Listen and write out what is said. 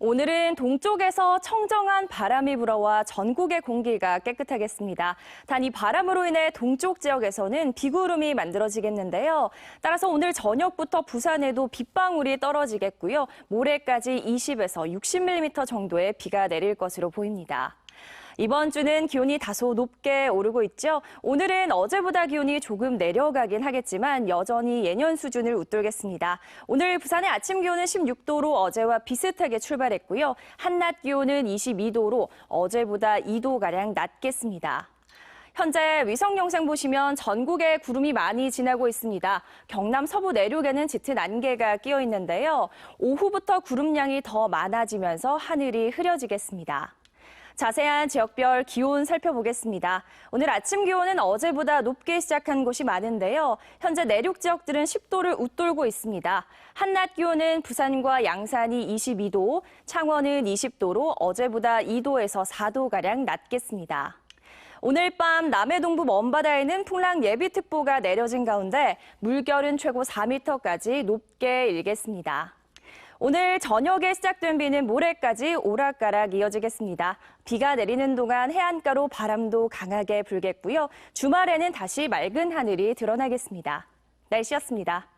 오늘은 동쪽에서 청정한 바람이 불어와 전국의 공기가 깨끗하겠습니다. 단 이 바람으로 인해 동쪽 지역에서는 비구름이 만들어지겠는데요. 따라서 오늘 저녁부터 부산에도 빗방울이 떨어지겠고요. 모레까지 20에서 60mm 정도의 비가 내릴 것으로 보입니다. 이번 주는 기온이 다소 높게 오르고 있죠. 오늘은 어제보다 기온이 조금 내려가긴 하겠지만 여전히 예년 수준을 웃돌겠습니다. 오늘 부산의 아침 기온은 16도로 어제와 비슷하게 출발했고요. 한낮 기온은 22도로 어제보다 2도가량 낮겠습니다. 현재 위성 영상 보시면 전국에 구름이 많이 지나고 있습니다. 경남 서부 내륙에는 짙은 안개가 끼어 있는데요. 오후부터 구름량이 더 많아지면서 하늘이 흐려지겠습니다. 자세한 지역별 기온 살펴보겠습니다. 오늘 아침 기온은 어제보다 높게 시작한 곳이 많은데요. 현재 내륙 지역들은 10도를 웃돌고 있습니다. 한낮 기온은 부산과 양산이 22도, 창원은 20도로 어제보다 2도에서 4도가량 낮겠습니다. 오늘 밤 남해 동부 먼바다에는 풍랑 예비특보가 내려진 가운데 물결은 최고 4m까지 높게 일겠습니다. 오늘 저녁에 시작된 비는 모레까지 오락가락 이어지겠습니다. 비가 내리는 동안 해안가로 바람도 강하게 불겠고요. 주말에는 다시 맑은 하늘이 드러나겠습니다. 날씨였습니다.